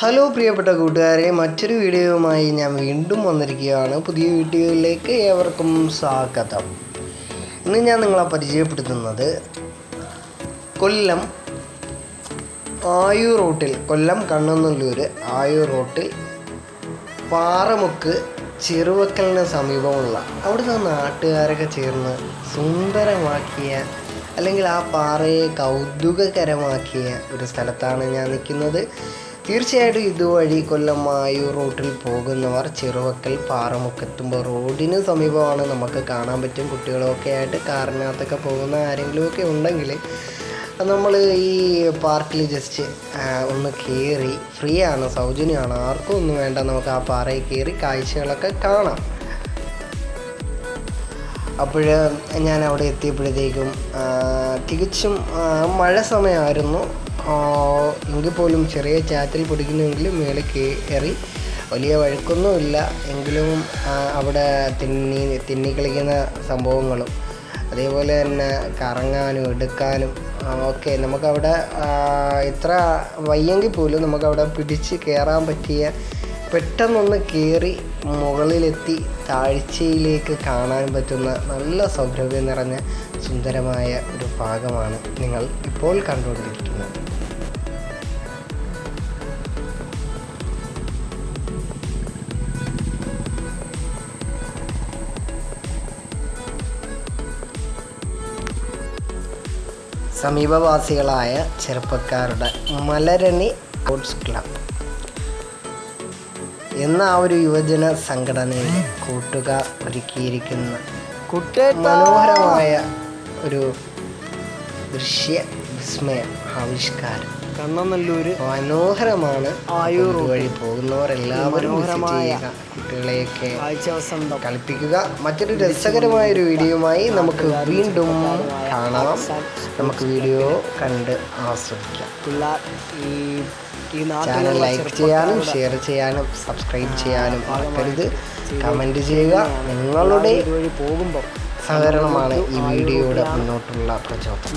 Hello പ്രിയപ്പെട്ട കൂട്ടുകാരെ മറ്റൊരു വീഡിയോയുമായി ഞാൻ വീണ്ടും വന്നിരിക്കുകയാണ്. പുതിയ വീഡിയോയിലേക്ക് ഏവർക്കും സ്വാഗതം. ഇന്ന് ഞാൻ നിങ്ങളെ പരിചയപ്പെടുത്തുന്നത് കൊല്ലം ആയൂർ റോട്ടിൽ കൊല്ലം കണ്ണനല്ലൂർ ആയൂർ റോട്ടിൽ പാറമുക്ക് ചെറുവക്കലിന് സമീപമുള്ള അവിടുത്തെ നാട്ടുകാരൊക്കെ ചേർന്ന് സുന്ദരമാക്കിയ അല്ലെങ്കിൽ ആ പാറയെ കൗതുകകരമാക്കിയ ഒരു സ്ഥലത്താണ് ഞാൻ നിൽക്കുന്നത്. തീർച്ചയായിട്ടും ഇതുവഴി കൊല്ലം മായൂർ റൂട്ടിൽ പോകുന്നവർ ചെറുവക്കൽ പാറമുക്കെത്തുമ്പോൾ റോഡിന് സമീപമാണ് നമുക്ക് കാണാൻ പറ്റും. കുട്ടികളൊക്കെ ആയിട്ട് കാറിനകത്തൊക്കെ പോകുന്ന ആരെങ്കിലുമൊക്കെ ഉണ്ടെങ്കിൽ നമ്മൾ ഈ പാർക്കിൽ ജസ്റ്റ് ഒന്ന് കയറി ഫ്രീ ആണ് സൗജന്യമാണ്. ആർക്കും ഒന്നും വേണ്ട നമുക്ക് ആ പാറയിൽ കയറി കാഴ്ചകളൊക്കെ കാണാം. അപ്പോൾ ഞാൻ അവിടെ എത്തിയപ്പോഴത്തേക്കും തികച്ചും മഴ സമയമായിരുന്നു. എങ്കിൽ പോലും ചെറിയ ചാറ്റൽ പിടിക്കുന്നുവെങ്കിൽ മേളിൽ കയറി വലിയ വഴക്കൊന്നുമില്ല. എങ്കിലും അവിടെ തിന്നി തിന്നി കളിക്കുന്ന സംഭവങ്ങളും അതേപോലെ തന്നെ കറങ്ങാനും എടുക്കാനും ഓക്കെ നമുക്കവിടെ ഇത്ര വയ്യെങ്കിൽ പോലും നമുക്കവിടെ പിടിച്ച് കയറാൻ പറ്റിയ പെട്ടെന്നൊന്ന് കയറി മുകളിലെത്തി താഴ്ചയിലേക്ക് കാണാൻ പറ്റുന്ന നല്ല സൗരഭ്യം നിറഞ്ഞ സുന്ദരമായ ഒരു ഭാഗമാണ് നിങ്ങൾ ഇപ്പോൾ കണ്ടുകൊണ്ടിരിക്കുന്നത്. സമീപവാസികളായ ചെറുപ്പക്കാരുടെ മലരണി സ്പോർട്സ് ക്ലബ്. എന്ന ആ ഒരു യുവജന സംഘടനയിൽ കൂട്ടുകാർ ഒരുക്കിയിരിക്കുന്ന മനോഹരമായ ഒരു ദൃശ്യ വിസ്മയ ആവിഷ്കാരം. കണ്ണനല്ലൂര് മനോഹരമാണ്. ആയൂർ വഴി പോകുന്നവർ എല്ലാവരും ചെയ്യുക. കുട്ടികളെയൊക്കെ കളിപ്പിക്കുക. മറ്റൊരു രസകരമായ ഒരു വീഡിയോയുമായി നമുക്ക് വീണ്ടും കാണാം. നമുക്ക് വീഡിയോ കണ്ട് ആസ്വദിക്കാം. ചാനൽ ലൈക്ക് ചെയ്യാനും ഷെയർ ചെയ്യാനും സബ്സ്ക്രൈബ് ചെയ്യാനും മറക്കരുത്. കമന്റ് ചെയ്യുക. നിങ്ങളുടെ പോകുമ്പോൾ സഹകരണമാണ് ഈ വീഡിയോയുടെ മുന്നോട്ടുള്ള പ്രചോദനം.